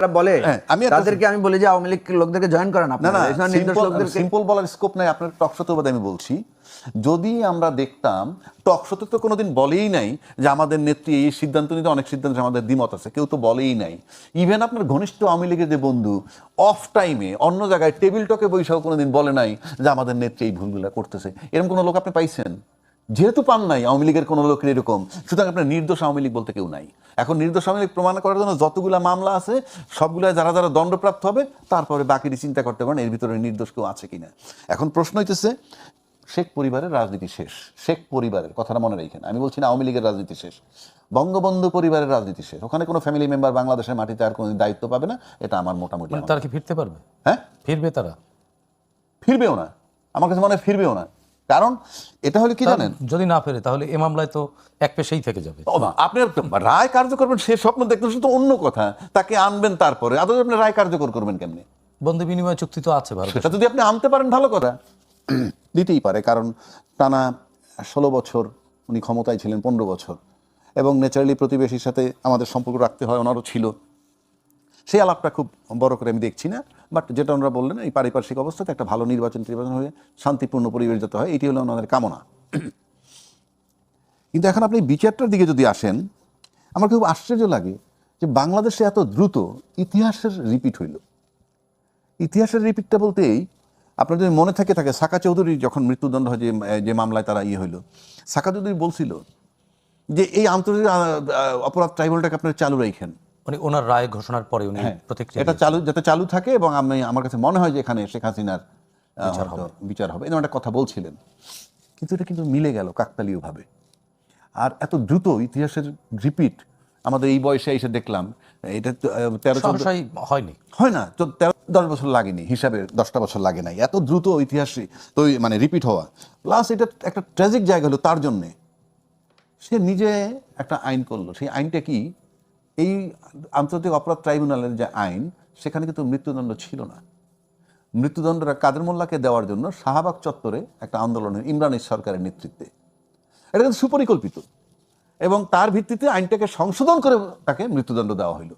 বলে হ্যাঁ, আমি তাদেরকে আমি বলি যে আওয়ামী লীগ লোকদেরকে জয়েন করেন আপনারা না এই সময় নির্দোষ লোকদেরকে সিম্পল বলার স্কোপ নাই আপনার টকশোতে বোধ আমি বলছি। যদি আমরা দেখতাম টকশোতে তো কোনোদিন বলেই নাই যে আমাদের নেত্রী এই সিদ্ধান্ত নিতে অনেক সিদ্ধান্ত আমাদের দ্বিমত আছে কেউ তো বলেই নাই। ইভেন আপনার ঘনিষ্ঠ আওয়ামী লীগের যে বন্ধু অফ টাইমে অন্য জায়গায় টেবিল টকে বৈশাখ কোনোদিন বলে নাই যে আমাদের নেত্রী এই ভুলগুলো করতেছে। এরকম কোনো লোক আপনি পাইছেন? যেহেতু পান নাই আওয়ামী লীগের কোনো লোকের এরকম সুতরাং আপনার নির্দোষ আওয়ামী লীগ বলতে কেউ নাই। এখন নির্দোষ আওয়ামী লীগ প্রমাণ করার জন্য যতগুলা মামলা আছে সবগুলা যারা যারা দণ্ডপ্রাপ্ত হবে তারপরে বাকিটি চিন্তা করতে পারেন এর ভিতরে নির্দোষ কেউ আছে কিনা। এখন প্রশ্ন হইতেছে শেখ পরিবারের রাজনীতি শেষ? শেখ পরিবারের কথাটা মনে রেখেন আমি বলছি না আওয়ামী লীগের রাজনীতি শেষ। বঙ্গবন্ধু পরিবারের রাজনীতি শেষ। ওখানে কোনো ফ্যামিলি মেম্বার বাংলাদেশের মাটিতে আর কোনো দায়িত্ব পাবে না এটা আমার মোটামুটি মানে তারা কি ফিরতে পারবে? হ্যাঁ? ফিরবে তারা? ফিরবেও না। আমার কাছে মনে হয় ফিরবেও না। কারণ এটা হলে কি জানেন? যদি না ফেরে তাহলে এ মামলায় তো এক পেশেই থেকে যাবে। আপনি রায় কার্যকর করবেন সে স্বপ্ন দেখতে তো অন্য কথা তাকে আনবেন তারপরে। আদৌ আপনি রায় কার্যকর করবেন কেমনি? বন্ধু বিনিময় চুক্তি তো আছে ভারত সেটা যদি আপনি আনতে পারেন ভালো কথা। দিতেই পারে কারণ টানা ষোলো বছর উনি ক্ষমতায় ছিলেন পনেরো বছর। এবং ন্যাচারালি প্রতিবেশীর সাথে আমাদের সম্পর্ক রাখতে হয় ওনারও ছিল। সেই আলাপটা খুব বড় করে আমি দেখছি না বাট যেটা ওনারা বললেন, এই পারিপার্শ্বিক অবস্থাতে একটা ভালো নির্বাচন নির্বাচন হয়ে শান্তিপূর্ণ পরিবেশ যেতে হয়, এটি হলো ওনাদের কামনা। কিন্তু এখন আপনি বিচারটার দিকে যদি আসেন, আমার খুব আশ্চর্য লাগে যে বাংলাদেশে এত দ্রুত ইতিহাসের রিপিট হইল। ইতিহাসের রিপিটটা বলতেই আপনার যদি মনে থাকে থাকে সাকা চৌধুরী যখন মৃত্যুদণ্ড হয় যে যে মামলায় তারা ইয়ে হইল, সাকা চৌধুরী বলছিল যে এই আন্তর্জাতিক অপরাধ ট্রাইব্যুনালটাকে আপনারা চালু রাখেন মানে ওনার রায় ঘোষণার পরে উনি প্রতিক্রিয়া এটা চালু যাতে চালু থাকে এবং আমি আমার কাছে মনে হয় যে এখানে শেখ হাসিনার বিচার হবে। এরকম একটা কথা বলছিলেন। কিন্তু এটা কিন্তু মিলে গেল কাকতালীয়ভাবে। আর এত দ্রুত ইতিহাসের রিপিট আমাদের এই বয়সে এসে দেখলাম এটা তেরো হয়নি। হয় না তো তেরো দশ বছর লাগেনি হিসাবে দশটা বছর লাগে নাই। এত দ্রুত ইতিহাস তো মানে রিপিট হওয়া। প্লাস এটা একটা ট্র্যাজিক জায়গা হলো তার জন্যে। সে নিজে একটা আইন করল। সেই আইনটা কি? এই আন্তর্জাতিক অপরাধ ট্রাইব্যুনালের যে আইন সেখানে কিন্তু মৃত্যুদণ্ড ছিল না। মৃত্যুদণ্ডটা কাদের মোল্লাকে দেওয়ার জন্য শাহবাগ চত্বরে একটা আন্দোলনের ইমরানের সরকারের নেতৃত্বে। এটা কিন্তু সুপরিকল্পিত। এবং তার ভিত্তিতে আইনটাকে সংশোধন করে তাকে মৃত্যুদণ্ড দেওয়া হইল।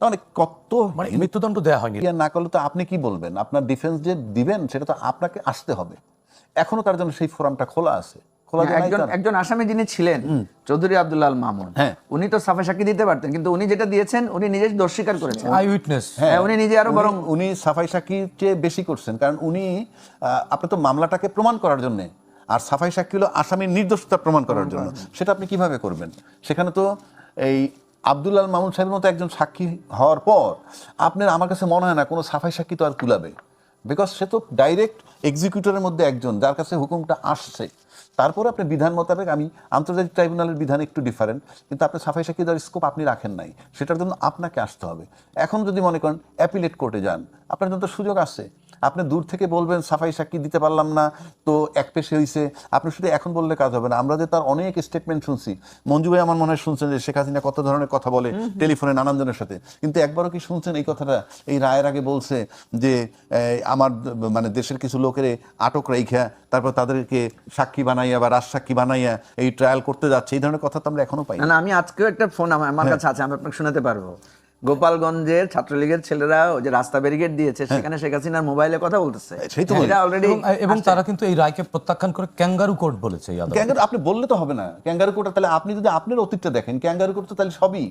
তাহলে কত মানে মৃত্যুদণ্ড দেওয়া হয়নি। না করলে তো আপনি কি বলবেন? আপনার ডিফেন্স যে দিবেন সেটা তো আপনাকে আসতে হবে। এখনও তার জন্য সেই ফোরামটা খোলা আছে। একজন একজন আসামি যিনি ছিলেন চৌধুরী আব্দুল্লাহ আল মামুন হ্যাঁ। উনি তো সাফা সাক্ষী দিতে পারতেন কিন্তু উনি যেটা দিয়েছেন উনি নিজে দোষ স্বীকার করেছেন। Eye witness. হ্যাঁ উনি নিজে আরও বরং উনি- সাফাই সাক্ষীর চেয়ে বেশি করছেন কারণ উনি আপনি তো মামলাটাকে প্রমাণ করার জন্য আর সাফাই সাক্ষী হলো আসামির নির্দোষতা প্রমাণ করার জন্য। সেটা আপনি কীভাবে করবেন? সেখানে তো এই আব্দুল্লাল মামুন সাহেবের মতো একজন সাক্ষী হওয়ার পর আপনার আমার কাছে মনে হয় না কোনো সাফাই সাক্ষী তো আর কুলাবে বিকজ সে তো ডাইরেক্ট এক্সিকিউটরের মধ্যে একজন যার কাছে হুকুমটা আসছে। তারপরে আপনি বিধান মোতাবেক আমি আন্তর্জাতিক ট্রাইব্যুনালের বিধান একটু ডিফারেন্ট কিন্তু আপনি সাফাই সাক্ষী দেওয়ার স্কোপ আপনি রাখেন নাই। সেটার জন্য আপনাকে আসতে হবে। এখন যদি মনে করেন অ্যাপিলেট কোর্টে যান, আপনার জন্য তো সুযোগ আছে। আপনি দূর থেকে বলবেন সাফাই সাক্ষী দিতে পারলাম না তো এক পেশে হয়েছে আপনি শুধু এখন বললে কাজ হবে না। আমরা যে তার অনেক স্টেটমেন্ট শুনছি। মঞ্জু ভাই আমার মনে হয় শুনছেন যে শেখ হাসিনা কত ধরনের কথা বলে টেলিফোনে নানানজনের সাথে। কিন্তু একবারও কি শুনছেন এই কথাটা? এই রায়ের আগে বলছে যে আমার মানে দেশের কিছু লোকের আটক রাইখা তারপর তাদেরকে সাক্ষী বানাইয়া বা রাজ সাক্ষী বানাইয়া এই ট্রায়াল করতে যাচ্ছে এই ধরনের কথা তো আমরা এখনও পাই না আমি আজকেও একটা ফোন আমার আমার কাছে আছে আমি আপনাকে শোনাতে পারব। গোপালগঞ্জের ছাত্রলীগের ছেলেরা ওই যে রাস্তা ব্যারিকেড দিয়েছে সেখানে শেখ হাসিনার মোবাইলে কথা বলতেছে। সেই তো এটা অলরেডি এবং এবং তারা কিন্তু এই রায়কে প্রত্যাখ্যান করে ক্যাঙ্গারু কোর্ট বলেছে ক্যাঙ্গারু আপনি বললে তো হবে না। ক্যাঙ্গারু কোর্ট তাহলে আপনি যদি আপনার অতীতটা দেখেন ক্যাঙ্গারু কোর্ট তো তাহলে সবই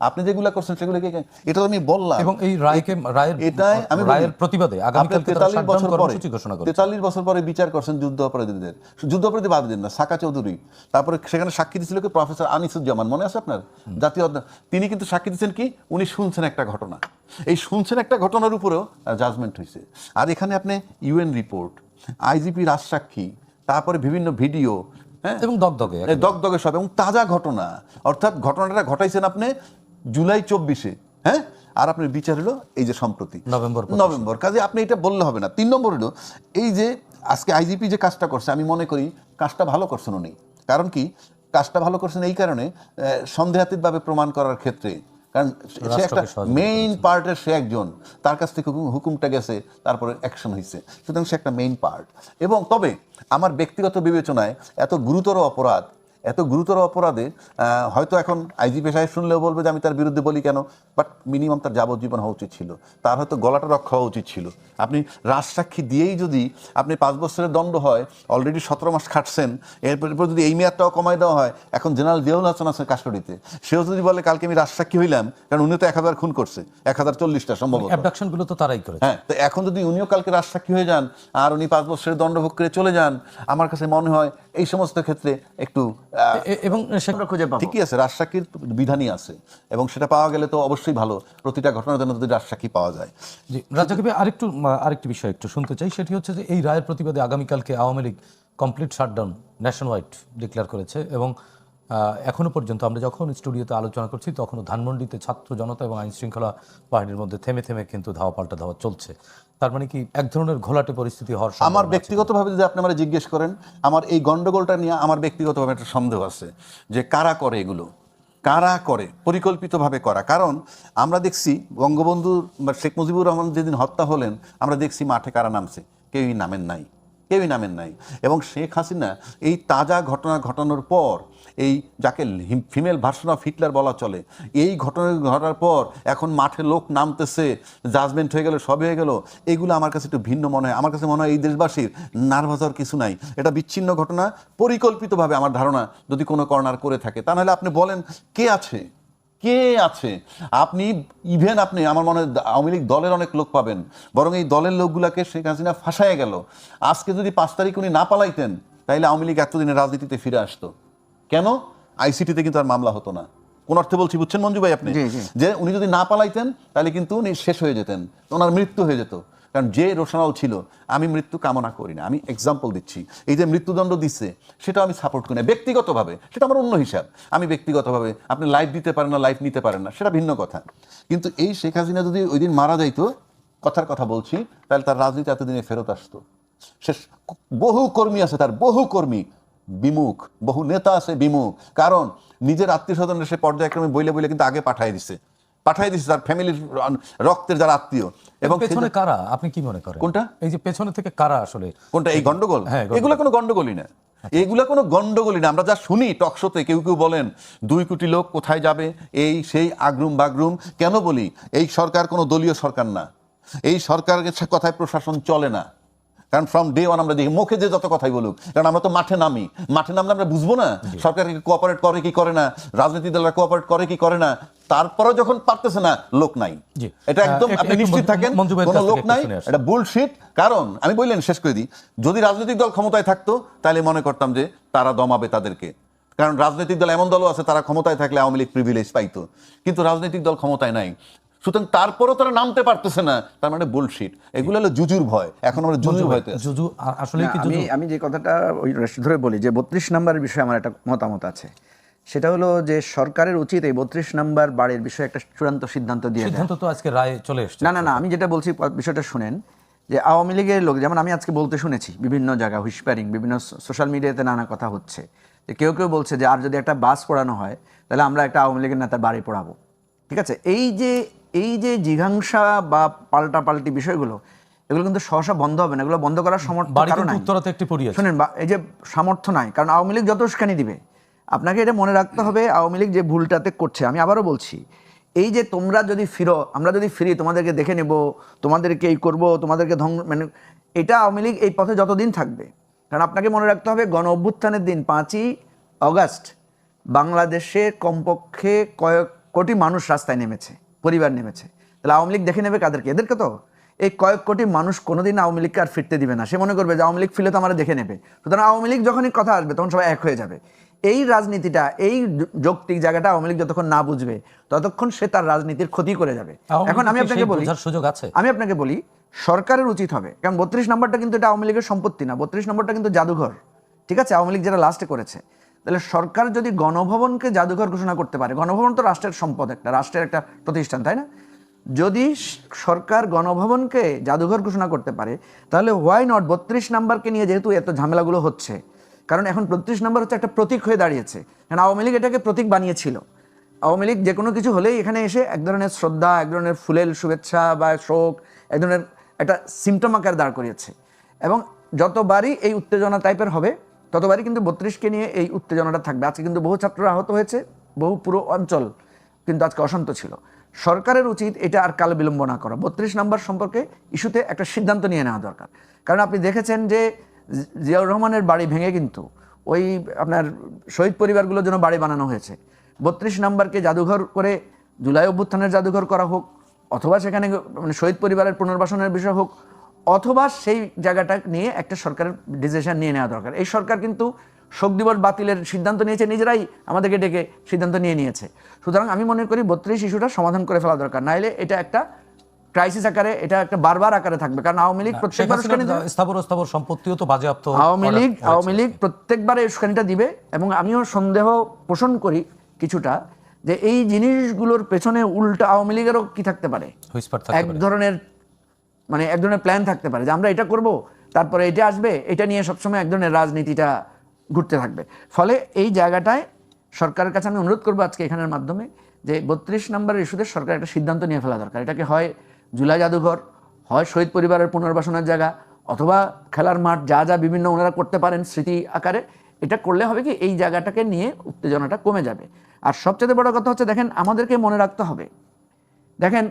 আপনি যেগুলো করছেন সেগুলো কি এটা তো আমি বললাম। এবং এই রায়কে রায়ের এটাই আমি রায়ের প্রতিবাদে আপনি আগামীকালকে তারা 43 বছর পরে ঘোষণা করে 43 বছর পরে বিচার করছেন যুদ্ধ অপরাধীদের। যুদ্ধ অপরাধী বাদ দেন না সাকা চৌধুরী। তারপরে সেখানে সাক্ষী দিয়েছিল কি প্রফেসর আনিসুজ্জামান মনে আছে আপনার? জাতীয় তিনি কিন্তু সাক্ষী দিচ্ছেন কি? উনি শুনছেন একটা ঘটনা। এই শুনছেন একটা ঘটনার উপরেও জাজমেন্ট হয়েছে। আর এখানে আপনি ইউএন রিপোর্ট আইজিপি রাজসাক্ষী তারপরে বিভিন্ন ভিডিও হ্যাঁ? এবং দগদগে দগদগে সব এবং তাজা ঘটনা। অর্থাৎ ঘটনাটা ঘটাইছেন আপনি জুলাই চব্বিশে হ্যাঁ? আর আপনার বিচার হলো এই যে সম্প্রতি। নভেম্বর নভেম্বর কাজে আপনি এটা বললে হবে না। তিন নম্বর হলো এই যে আজকে আইজিপি যে কাজটা করছে আমি মনে করি কাজটা ভালো করছেন উনি। কারণ কি? কাজটা ভালো করছেন এই কারণে সন্দেহাতীতভাবে প্রমাণ করার ক্ষেত্রে। কারণ সে একটা মেইন পার্টের সে একজন তার কাছ থেকে হুকুম- হুকুমটা গেছে তারপরে অ্যাকশন হয়েছে সুতরাং সে একটা মেইন পার্ট এবং তবে আমার ব্যক্তিগত বিবেচনায় এত গুরুতর অপরাধ এত গুরুতর অপরাধে হয়তো এখন আইজিপি সাহেব শুনলেও বলবে যে আমি তার বিরুদ্ধে বলি কেন? বাট মিনিমাম তার যাবজ্জীবন হওয়া উচিত ছিল। তার হয়তো গলাটা রক্ষা হওয়া উচিত ছিল। আপনি রাজসাক্ষী দিয়েই যদি আপনি পাঁচ বছরের দণ্ড হয় অলরেডি সতেরো মাস খাটছেন এরপর যদি এই মেয়াদটাও কমায় দেওয়া হয় এখন জেনারেল জিয়াউল হাসান আছে কাস্টডিতে। সেও যদি বলে কালকে আমি রাজসাক্ষী হইলাম কারণ উনি তো এক হাজার খুন করছে এক হাজার চল্লিশটা সম্ভবত। অ্যাবডাকশন তো তারাই করে হ্যাঁ তো এখন যদি উনিও কালকে রাজসাক্ষী হয়ে যান আর উনি পাঁচ বছরের দণ্ডভোগ করে চলে যান আমার কাছে মনে হয় এই সমস্ত ক্ষেত্রে একটু এবং খুঁজে পাবো। ঠিকই আছে রাজসাক্ষীর বিধানই আছে এবং সেটা পাওয়া গেলে তো অবশ্যই ভালো প্রতিটা ঘটনার জন্য যদি রাজসাক্ষী পাওয়া যায়। জি। রাজাকে আরেকটু আরেকটি বিষয় একটু শুনতে চাই সেটি হচ্ছে যে এই রায়ের প্রতিবাদে আগামীকালকে Awami League complete shutdown nationwide declare করেছে এবং আহ, এখনও পর্যন্ত আমরা যখন স্টুডিওতে আলোচনা করছি তখনও ধানমন্ডিতে ছাত্র জনতা এবং আইন শৃঙ্খলা বাহিনীর মধ্যে থেমে থেমে কিন্তু ধাওয়া পাল্টা ধাওয়া চলছে। তার মানে কি এক ধরনের ঘোলাটে পরিস্থিতি হওয়ার আমার ব্যক্তিগতভাবে যদি আপনি আমার জিজ্ঞেস করেন আমার এই গণ্ডগোলটা নিয়ে আমার ব্যক্তিগতভাবে একটা সন্দেহ আছে যে কারা করে এগুলো? কারা করে? পরিকল্পিতভাবে করা। কারণ আমরা দেখছি বঙ্গবন্ধু বা শেখ মুজিবুর রহমান যেদিন হত্যা হলেন আমরা দেখছি মাঠে কারা নামছে। কেউই নামেন নাই। কেউই নামেন নাই। এবং শেখ হাসিনা এই তাজা ঘটনা ঘটানোর পর, এই যাকে ফিমেল ভার্সন অফ হিটলার বলা চলে, এই ঘটনা ঘটার পর এখন মাঠে লোক নামতেছে জাজমেন্ট হয়ে গেল, সব হয়ে গেল, এগুলো আমার কাছে একটু ভিন্ন মনে হয়। আমার কাছে মনে হয় এই দেশবাসীর নার্ভাস হওয়ার কিছু নাই। এটা বিচ্ছিন্ন ঘটনা, পরিকল্পিতভাবে আমার ধারণা যদি কোনো কর্নার করে থাকে। তা নাহলে আপনি বলেন, কে আছে? কে আছে? আপনি ইভেন আপনি আমার মনে হয় আওয়ামী লীগ দলের অনেক লোক পাবেন বরং এই দলের লোকগুলাকে শেখ হাসিনা ফাঁসায় গেল। আজকে যদি পাঁচ তারিখ উনি না পালাইতেন তাইলে আওয়ামী লীগ এতদিনের রাজনীতিতে ফিরে আসতো। কেন? আইসিটিতে কিন্তু আর মামলা হতো না। কোন অর্থে বলছি বুঝছেন মঞ্জু ভাই আপনি। যে উনি যদি না পালাইতেন তাহলে কিন্তু উনি শেষ হয়ে যেতেন ওনার মৃত্যু হয়ে যেত। কারণ যে রোশনাল ছিল, আমি মৃত্যু কামনা করি না। আমি এক্সাম্পল দিচ্ছি। এই যে মৃত্যুদণ্ড দিচ্ছে সেটা আমি সাপোর্ট করি না। ব্যক্তিগতভাবে, সেটা আমার অন্য হিসাব। আমি ব্যক্তিগতভাবে, আপনি লাইফ দিতে পারেন না লাইফ নিতে পারেন না, সেটা ভিন্ন কথা। কিন্তু এই শেখ হাসিনা যদি ওই দিন মারা যাইতো, কথার কথা বলছি, তাহলে তার রাজনীতি এতদিনে ফেরত আসতো। শেষ, বহু কর্মী আছে তার, বহু কর্মী। বিমুখ, বহু নেতা আছে বিমুখ। কারণ নিজের আত্মীয় স্বজনের সে পর্যায়ক্রমে বইলে বইলে কিন্তু আগে পাঠাই দিছে। পাঠাই দিছে তার ফ্যামিলির রক্তের যারা আত্মীয় এবং পেছনে কারা? আপনি কি মনে করেন? কোনটা? এই যে পেছনে থেকে কারা আসলে? কোনটা এই গন্ডগোল? হ্যাঁ, এগুলো কোনো গন্ডগোলই না। এগুলো কোনো গন্ডগোলই না। আমরা যা শুনি টকশোতে কেউ কেউ বলেন দুই কোটি লোক কোথায় যাবে? এই সেই আগরুম বাগরুম। কেন বলি? এই সরকার কোনো দলীয় সরকার না। এই সরকারের কথায় প্রশাসন চলে না। কারণ ফ্রম ডে ওয়ান আমরা দেখি মুখে যে যত কথাই বলুক কারণ আমরা তো মাঠে নামি। মাঠে নামলে আমরা বুঝব না সরকার কোঅপারেট করে কি করে না? রাজনীতি দলরা কোঅপারেট করে কি করে না? তারপরে যখন পারতেছে না লোক নাই। এটা একদম আপনি নিশ্চিত থাকেন কোনো লোক নাই এটা বুলশিট কারণ আমি বললেন শেষ করে দিই যদি রাজনৈতিক দল ক্ষমতায় থাকতো তাহলে মনে করতাম যে তারা দমাবে তাদেরকে। কারণ রাজনৈতিক দল এমন দলও আছে তারা ক্ষমতায় থাকলে আওয়ামী লীগ প্রিভিলেজ পাইতো। কিন্তু রাজনৈতিক দল ক্ষমতায় নাই। সুতরাং তারপরও তারা নামতে পারতেছে না তার মানে বুলশিট এগুলো হলো জুজুর ভয়। এখন আমরা জুজুর ভয়তে আছি। জুজু আসলে কি আমি জুজু? আমি যে কথাটা ওই ধরে বলি যে বত্রিশ নম্বরের বিষয়ে আমার একটা মতামত আছে। সেটা হলো যে সরকারের উচিত এই বত্রিশ নাম্বার বাড়ির বিষয়ে একটা চূড়ান্ত সিদ্ধান্ত দিয়ে সিদ্ধান্ত তো আজকে রায় চলে এসেছে। না না না আমি যেটা বলছি বিষয়টা শুনেন যে আওয়ামী লীগের লোক যেমন আমি আজকে বলতে শুনেছি বিভিন্ন জায়গা হুইসপারিং বিভিন্ন সোশ্যাল মিডিয়াতে নানা কথা হচ্ছে যে কেউ কেউ বলছে যে আর যদি একটা বাস পড়ানো হয় তাহলে আমরা একটা আওয়ামী লীগের নেতার বাড়ি পড়াবো। ঠিক আছে? এই যে এই যে জিঘাংসা বা পাল্টাপাল্টি বিষয়গুলো এগুলো কিন্তু সহসা বন্ধ হবে না এগুলো বন্ধ করার সমর্থ বাড়ি কারণ কিন্তু নাই। উত্তরাতে একটি পড়িয়েছে। শুনেন বা এই যে সামর্থ্য নাই কারণ আওয়ামী লীগ যত উস্কানি দিবে আপনাকে এটা মনে রাখতে হবে আওয়ামী লীগ যে ভুলটাতে করছে, আমি আবারও বলছি, এই যে তোমরা যদি ফিরো, আমরা যদি ফিরি, তোমাদেরকে দেখে নেব, তোমাদেরকে এই করব, তোমাদেরকে ধ্বংস মানে এটা আওয়ামী লীগ এই পথে যতদিন থাকবে। কারণ আপনাকে মনে রাখতে হবে গণ অভ্যুত্থানের দিন, পাঁচই অগাস্ট, বাংলাদেশে কমপক্ষে কয়েক কোটি মানুষ রাস্তায় নেমেছে, পরিবার নেমেছে। তাহলে আওয়ামী লীগ দেখে নেবে কাদেরকে? এদেরকে তো? এই কয়েক কোটি মানুষ কোনোদিন আওয়ামী লীগকে আর ফিরতে দিবে না। সে মনে করবে যে আওয়ামী লীগ ফিরলে তো আমরা দেখে নেবে। সুতরাং আওয়ামী লীগ যখনই কথা আসবে, তখন সবাই এক হয়ে যাবে। এই রাজনীতিটা এই যৌক্তিক জায়গাটা আওয়ামী লীগ যতক্ষণ না বুঝবে ততক্ষণ সে তার রাজনীতির ক্ষতি করে যাবে। এখন আমি আপনাকে বলি সুযোগ আছে। আমি আপনাকে বলি সরকারের উচিত হবে কারণ বত্রিশ নম্বরটা কিন্তু এটা আওয়ামী লীগের সম্পত্তি না বত্রিশ নম্বরটা কিন্তু জাদুঘর ঠিক আছে? আওয়ামী লীগ যেটা লাস্টে করেছে। তাহলে সরকার যদি গণভবনকে জাদুঘর ঘোষণা করতে পারে গণভবন তো রাষ্ট্রের সম্পদ একটা রাষ্ট্রের একটা প্রতিষ্ঠান তাই না? যদি সরকার গণভবনকে জাদুঘর ঘোষণা করতে পারে তাহলে হোয়াই নট বত্রিশ নাম্বারকে নিয়ে যেহেতু এত ঝামেলাগুলো হচ্ছে কারণ এখন বত্রিশ নম্বর হচ্ছে একটা প্রতীক হয়ে দাঁড়িয়েছে। কারণ আওয়ামী লীগ এটাকে প্রতীক বানিয়েছিল। আওয়ামী লীগ যে কোনো কিছু হলেই এখানে এসে এক ধরনের শ্রদ্ধা, এক ধরনের ফুলেল শুভেচ্ছা বা শোক, এক ধরনের একটা সিমটম আকার দাঁড় করিয়েছে। এবং যতবারই এই উত্তেজনা টাইপের হবে, ততবারই কিন্তু বত্রিশকে নিয়ে এই উত্তেজনাটা থাকবে। আজকে কিন্তু বহু ছাত্র আহত হয়েছে, বহু পুরো অঞ্চল কিন্তু আজকে অশান্ত ছিল। সরকারের উচিত এটা আর কাল বিলম্ব না করা। বত্রিশ নম্বর সম্পর্কে ইস্যুতে একটা সিদ্ধান্ত নিয়ে নেওয়া দরকার। কারণ আপনি দেখেছেন যে জিয়াউর রহমানের বাড়ি ভেঙে কিন্তু ওই আপনার শহীদ পরিবারগুলোর জন্য বাড়ি বানানো হয়েছে। বত্রিশ নম্বরকে জাদুঘর করে জুলাই অভ্যুত্থানের জাদুঘর করা হোক, অথবা সেখানে মানে শহীদ পরিবারের পুনর্বাসনের বিষয় হোক, অথবা সেই জায়গাটা নিয়ে একটা সরকারের ডিসিশন নিয়ে নেওয়া দরকার। এই সরকার কিন্তু শোক দিবস বাতিলের সিদ্ধান্ত নিয়েছে, নিজেরাই আমাদেরকে ডেকে সিদ্ধান্ত নিয়ে নিয়েছে। সুতরাং আমি মনে করি বত্রিশ ইস্যুটা সমাধান করে ফেলা দরকার। নাইলে এটা একটা ক্রাইসিস আকারে এটা একটা বারবার আকারে থাকবে। কারণ আওয়ামী লীগ প্রত্যেকবার উস্কানি দেবে। স্থাবর স্থাবর সম্পত্তিও তো বাজেয়াপ্ত আওয়ামী লীগ আওয়ামী লীগ প্রত্যেকবার এই উস্কানিটা দিবে এবং আমিও সন্দেহ পোষণ করি কিছুটা যে এই জিনিসগুলোর পেছনে উল্টা আওয়ামী লীগেরও কি থাকতে পারে? এক ধরনের মানে এক ধরনের প্ল্যান থাকতে পারে যে আমরা এটা করব তারপরে এটা আসবে এটা নিয়ে সবসময় এক ধরনের রাজনীতিটা ঘুরতে থাকবে। ফলে এই জায়গাটায় সরকারের কাছে আমি অনুরোধ করব আজকে এখানের মাধ্যমে যে বত্রিশ নম্বরের ইস্যুতে সরকার একটা সিদ্ধান্ত নিয়ে ফেলা দরকার। এটাকে হয় জুলাই জাদুঘর হয় শহীদ পরিবারের পুনর্বাসনের জায়গা অথবা খেলার মাঠ, যা যা বিভিন্ন ওনারা করতে পারেন স্মৃতি আকারে, এটা করলে হবে কি এই জায়গাটাকে নিয়ে উত্তেজনাটা কমে যাবে। আর সবচেয়ে বড় কথা হচ্ছে, দেখেন, আমাদেরকে মনে রাখতে হবে। দেখেন,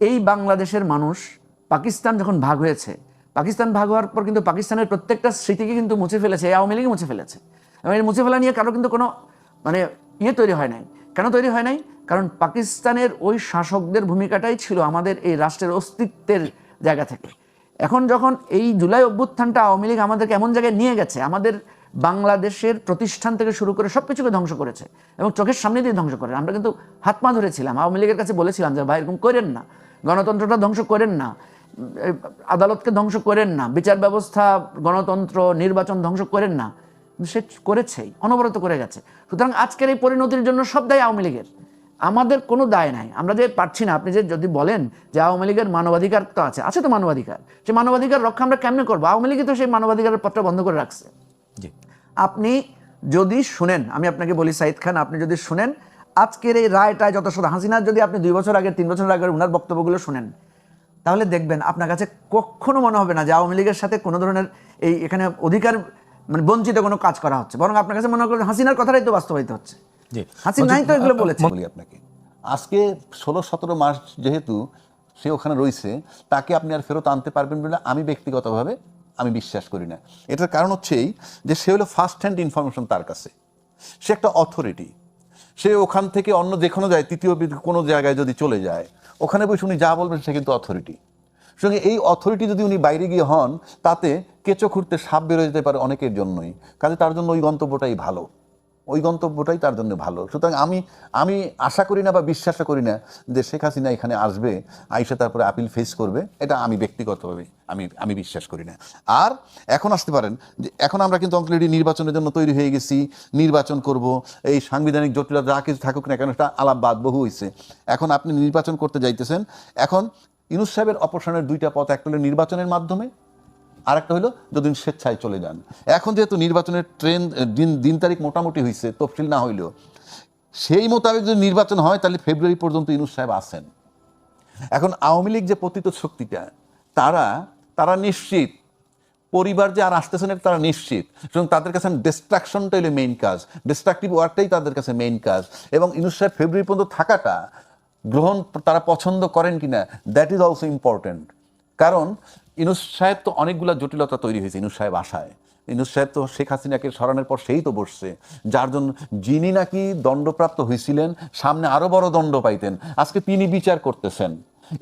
এই বাংলাদেশের মানুষ পাকিস্তান যখন ভাগ হয়েছে, পাকিস্তান ভাগ হওয়ার পর কিন্তু পাকিস্তানের প্রত্যেকটা স্মৃতিকে কিন্তু মুছে ফেলেছে আওয়ামী লীগই মুছে ফেলেছে। এবং এই মুছে ফেলা নিয়ে কারও কিন্তু কোনো মানে ইয়ে তৈরি হয় নাই। কেন তৈরি হয় নাই? কারণ পাকিস্তানের ওই শাসকদের ভূমিকাটাই ছিল আমাদের এই রাষ্ট্রের অস্তিত্বের জায়গা থেকে। এখন যখন এই জুলাই অভ্যুত্থানটা আওয়ামী লীগ আমাদেরকে এমন জায়গায় নিয়ে গেছে, আমাদের বাংলাদেশের প্রতিষ্ঠান থেকে শুরু করে সব কিছুকে ধ্বংস করেছে এবং চোখের সামনে দিয়ে ধ্বংস করে। আমরা কিন্তু হাত পা ধরেছিলাম, আওয়ামী লীগের কাছে বলেছিলাম যে, ভাই, এরকম করেন না। গণতন্ত্রটা ধ্বংস করেন না। আদালতকে ধ্বংস করেন না। বিচার ব্যবস্থা, গণতন্ত্র, নির্বাচন ধ্বংস করেন না। সে করেছেই, অনবরত করে গেছে। সুতরাং আজকের এই পরিণতির জন্য সব দায় আওয়ামী লীগের। আমাদের কোনো দায় নাই। আমরা যে পারছি না আপনি যে যদি বলেন যে আওয়ামী লীগের মানবাধিকার তো আছে আছে তো মানবাধিকার। সেই মানবাধিকার রক্ষা আমরা কেমনে করব? আওয়ামী লীগই তো সেই মানবাধিকারের পত্র বন্ধ করে রাখছে। জি। আপনি যদি শুনেন আমি আপনাকে বলি সাইদ খান আপনি যদি শুনেন আজকের এই রায়টায় যত শত হাসিনার যদি আপনি দুই বছর আগে তিন বছর আগে ওনার বক্তব্যগুলো শুনেন তাহলে দেখবেন আপনার কাছে কখনো মনে হবে না যে আওয়ামী লীগের সাথে কোনো ধরনের এই এখানে অধিকার মানে বঞ্চিত কোনো কাজ করা হচ্ছে। বরং আপনার কাছে মনে করেন হাসিনার কথাটাই তো বাস্তবায়িত হচ্ছে। জি। হাসিনাই তো এগুলো বলেছে বলি আপনাকে আজকে ষোলো সতেরো মাস যেহেতু সে ওখানে রয়েছে তাকে আপনি আর ফেরত আনতে পারবেন বলে আমি ব্যক্তিগতভাবে আমি বিশ্বাস করি না। এটার কারণ হচ্ছে এই যে সে হলো ফার্স্ট হ্যান্ড ইনফরমেশন তার কাছে। সে একটা অথরিটি সে ওখান থেকে অন্য যেখানে যায় তৃতীয় কোনো জায়গায় যদি চলে যায় ওখানে বসে উনি যা বলবেন সে কিন্তু অথরিটি সঙ্গে এই অথরিটি যদি উনি বাইরে গিয়ে হন তাতে কেঁচো খুঁড়তে সাপ বেরোয় যেতে পারে অনেকের জন্যই। কাজে তার জন্য ওই গন্তব্যটাই ভালো। ওই গন্তব্যটাই তার জন্য ভালো। সুতরাং আমি আমি আশা করি না বা বিশ্বাসও করি না যে শেখ হাসিনা এখানে আসবে, আইসা তারপরে আপিল ফেস করবে, এটা আমি ব্যক্তিগতভাবে আমি আমি বিশ্বাস করি না। আর এখন আসতে পারেন, যে এখন আমরা কিন্তু অলরেডি নির্বাচনের জন্য তৈরি হয়ে গেছি, নির্বাচন করব, এই সাংবিধানিক জটিলতা যা কিছু থাকুক না কেন, সেটা আলাপ বাদ বহু হয়েছে এখন আপনি নির্বাচন করতে যাইতেছেন, এখন ইনুস সাহেবের অপসারণের দুইটা পথ হলো নির্বাচনের মাধ্যমে আরেকটা হলো যদি স্বেচ্ছায় চলে যান। এখন যেহেতু নির্বাচনের ট্রেন দিন দিন তারিখ মোটামুটি হয়েছে তফসিল না হইলেও, সেই মোতাবেক যদি নির্বাচন হয়, তাহলে ফেব্রুয়ারি পর্যন্ত ইনুস সাহেব আসেন এখন আওয়ামী লীগ যে পতিত শক্তিটা, তারা তারা নিশ্চিত, পরিবার যে আর আসতেছে না, তারা নিশ্চিত। সুতরাং তাদের কাছে ডিস্ট্রাকশনটা হলো মেইন কাজ ডিস্ট্রাকটিভ ওয়ার্কটাই তাদের কাছে মেইন কাজ। এবং ইনুস সাহেব ফেব্রুয়ারি পর্যন্ত থাকাটা, গ্রহণ তারা পছন্দ করেন কিনা দ্যাট ইজ অলসো ইম্পর্টেন্ট কারণ ইনুস সাহেব তো অনেকগুলো জটিলতা তৈরি হয়েছে ইনুস সাহেব আশায়। ইনুস সাহেব তো শেখ হাসিনাকে সরানোর পর সেই তো বসছে। যার জন্য যিনি নাকি দণ্ডপ্রাপ্ত হয়েছিলেন সামনে আরও বড় দণ্ড পাইতেন। আজকে তিনি বিচার করতেছেন।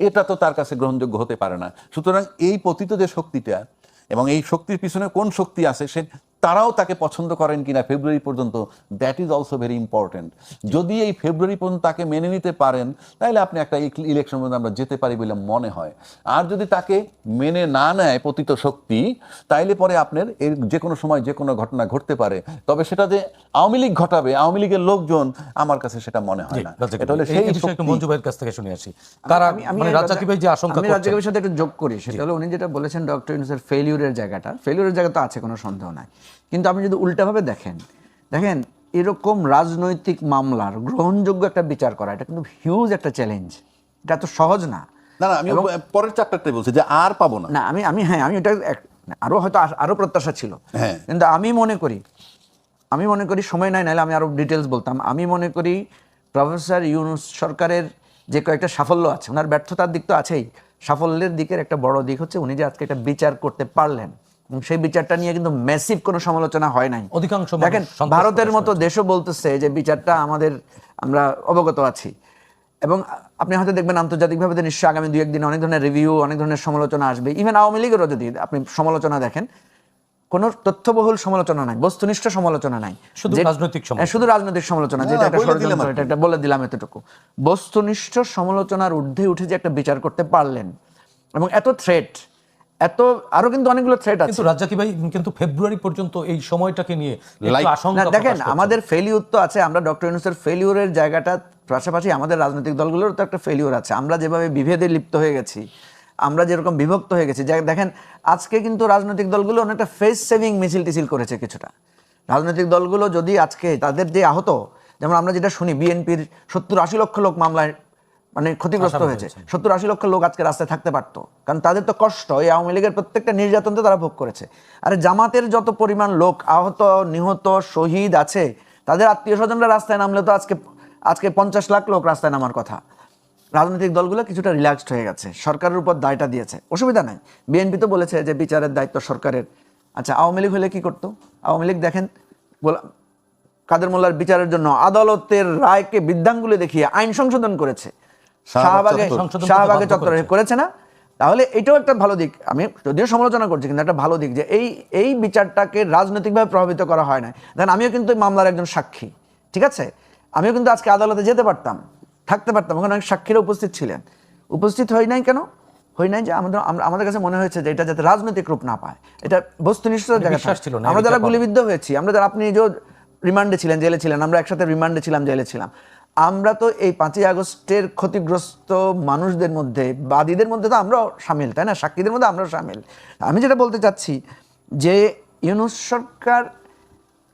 এটা তো তার কাছে গ্রহণযোগ্য হতে পারে না। সুতরাং এই পতিত যে শক্তিটা এবং এই শক্তির পিছনে কোন শক্তি আছে, সে তারাও তাকে পছন্দ করেন কিনা ফেব্রুয়ারি পর্যন্ত that is also very important যদি এই ফেব্রুয়ারি পর্যন্ত তাকে মেনে নিতে পারেন তাহলে আপনি একটা ইলেকশন পর্যন্ত আমরা যেতে পারি বলে মনে হয়। আর যদি তাকে মেনে না নেয় পতিত শক্তি তাইলে পরে আপনার এর যে কোনো সময় যে কোনো ঘটনা ঘটতে পারে। তবে সেটা যে আওয়ামী লীগ ঘটাবে আওয়ামী লীগের লোকজন আমার কাছে সেটা মনে হয় না। এটা হলে সেই একটু মঞ্জু ভাইয়ের কাছ থেকে শুনে আসি। কারা মানে রাজ্জাকি ভাই যে আশঙ্কা আমি সাথে একটু যোগ করি। সেটা হলো উনি যেটা বলেছেন ডক্টর ইউনুসের ফেলিউরের জায়গাটা। ফেলিউরের জায়গা তো আছে কোনো সন্দেহ নাই। কিন্তু আপনি যদি উল্টাভাবে দেখেন দেখেন এরকম রাজনৈতিক মামলার গ্রহণযোগ্য একটা বিচার করা এটা কিন্তু হিউজ একটা চ্যালেঞ্জ এটা তো সহজ না। না আমি পরের চ্যাপ্টারটাই বলছি যে আর পাবো না। না আমি আমি হ্যাঁ আমি এটা এক- আরও হয়তো আস- আরও প্রত্যাশা ছিল। হ্যাঁ। কিন্তু আমি মনে করি আমি মনে করি সময় নাই নাহলে আমি আরও ডিটেলস বলতাম। আমি মনে করি প্রফেসর ইউনুস সরকারের যে কয়েকটা সাফল্য আছে ওনার ব্যর্থতার দিক তো আছেই। সাফল্যের দিকের একটা বড় দিক হচ্ছে উনি যে আজকে একটা বিচার করতে পারলেন। এবং সেই বিচারটা নিয়ে কিন্তু মেসিভ কোনো সমালোচনা হয় নাই। অধিকাংশ দেখেন ভারতের মতো দেশও বলতেছে যে বিচারটা আমাদের আমরা অবগত আছি। এবং আপনি হয়তো দেখবেন আন্তর্জাতিকভাবে তো নিশ্চয়ই আগামী দুই একদিন অনেক ধরনের রিভিউ অনেক ধরনের সমালোচনা আসবে। ইভেন আওয়ামী লীগেরও যদি আপনি সমালোচনা দেখেন কোনো তথ্যবহুল সমালোচনা নাই বস্তুনিষ্ঠ সমালোচনা নাই। শুধু রাজনৈতিক সমালোচনা। হ্যাঁ, শুধু রাজনৈতিক সমালোচনা যেটা একটা বলে দিলাম ষড়যন্ত্র এটা একটা বলে দিলাম এতটুকু। বস্তুনিষ্ঠ সমালোচনার ঊর্ধ্বে উঠে যে একটা বিচার করতে পারলেন এবং এত থ্রেট এত আরও কিন্তু অনেকগুলো থ্রেট আছে। কিন্তু রাজ্জাকি ভাই কিন্তু ফেব্রুয়ারি পর্যন্ত এই সময়টাকে নিয়ে আশঙ্কা দেখেন আমাদের ফেলিউর তো আছে আমরা ডক্টর ইউনুসের ফেলিউরের জায়গাটা পাশাপাশি আমাদের রাজনৈতিক দলগুলোর তো একটা ফেলিউর আছে। আমরা যেভাবে বিভেদে লিপ্ত হয়ে গেছি আমরা যেরকম বিভক্ত হয়ে গেছি দেখেন আজকে কিন্তু রাজনৈতিক দলগুলো অনেকটা ফেস সেভিং মিছিল টিছিল করেছে কিছুটা। রাজনৈতিক দলগুলো যদি আজকে তাদের যে আহত যেমন আমরা যেটা শুনি বিএনপির সত্তর আশি লক্ষ লোক মামলায় মানে ক্ষতিগ্রস্ত হয়েছে। সত্তর আশি লক্ষ লোক আজকে রাস্তায় থাকতে পারতো। কারণ তাদের তো কষ্ট এই আওয়ামী লীগের প্রত্যেকটা নির্যাতন তো তারা ভোগ করেছে। আর জামাতের যত পরিমাণ লোক আহত নিহত শহীদ আছে তাদের আত্মীয় স্বজনরা রাস্তায় নামলে তো আজকে আজকে পঞ্চাশ লাখ লোক রাস্তায় নামার কথা। রাজনৈতিক দলগুলো কিছুটা রিল্যাক্সড হয়ে গেছে। সরকারের উপর দায়টা দিয়েছে। অসুবিধা নাই। বিএনপি তো বলেছে যে বিচারের দায়িত্ব সরকারের। আচ্ছা আওয়ামী লীগ হলে কি করতো? আওয়ামী লীগ দেখেন কাদের মোল্লার বিচারের জন্য আদালতের রায়কে বৃদ্ধাঙ্গুলে দেখিয়ে আইন সংশোধন করেছে। শাহবাগ শাহবাগে চত্বর। করেছে। না? তাহলে এটাও একটা ভালো দিক। আমি যদিও সমালোচনা করছি কিন্তু একটা ভালো দিক যে এই এই বিচারটাকে রাজনৈতিকভাবে প্রভাবিত করা হয় না দেখেন আমিও কিন্তু মামলার একজন সাক্ষী ঠিক আছে? আমিও কিন্তু আজকে আদালতে যেতে পারতাম থাকতে পারতাম। ওখানে অনেক সাক্ষীরা উপস্থিত ছিলেন। উপস্থিত হই নাই কেন? হই নাই যে আমাদের আমরা- আমাদের কাছে মনে হয়েছে যে এটা যাতে রাজনৈতিক রূপ না পায়। এটা বস্তুনিষ্ঠ জায়গা ছিল আমরা যারা গুলিবিদ্ধ হয়েছি আমরা যারা আপনি যে রিমান্ডে ছিলেন জেলে ছিলেন আমরা একসাথে রিমান্ডে ছিলাম জেলে ছিলাম। আমরা তো এই পাঁচই আগস্টের ক্ষতিগ্রস্ত মানুষদের মধ্যে, বাদীদের মধ্যে তো আমরাও সামিল, তাই না? সাক্ষীদের মধ্যে আমরাও সামিল। আমি যেটা বলতে চাচ্ছি যে ইউনুস সরকার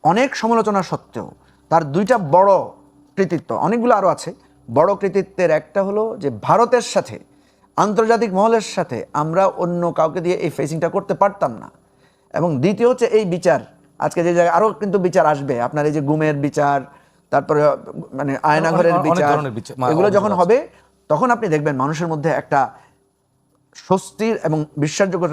অনেক সমালোচনা সত্ত্বেও তার দুইটা বড় কৃতিত্ব, অনেকগুলো আরও আছে। বড় কৃতিত্বের একটা হলো যে ভারতের সাথে, আন্তর্জাতিক মহলের সাথে আমরা অন্য কাউকে দিয়ে এই ফেসিংটা করতে পারতাম না। এবং দ্বিতীয় হচ্ছে এই বিচার, আজকে যে জায়গায় আরও কিন্তু বিচার আসবে, আপনার এই যে গুমের বিচার তারপরে মানে আয়নাঘরের বিচার এগুলো যখন হবে তখন আপনি দেখবেন মানুষের মধ্যে একটা স্বস্তির এবং বিশ্বাসযোগ্য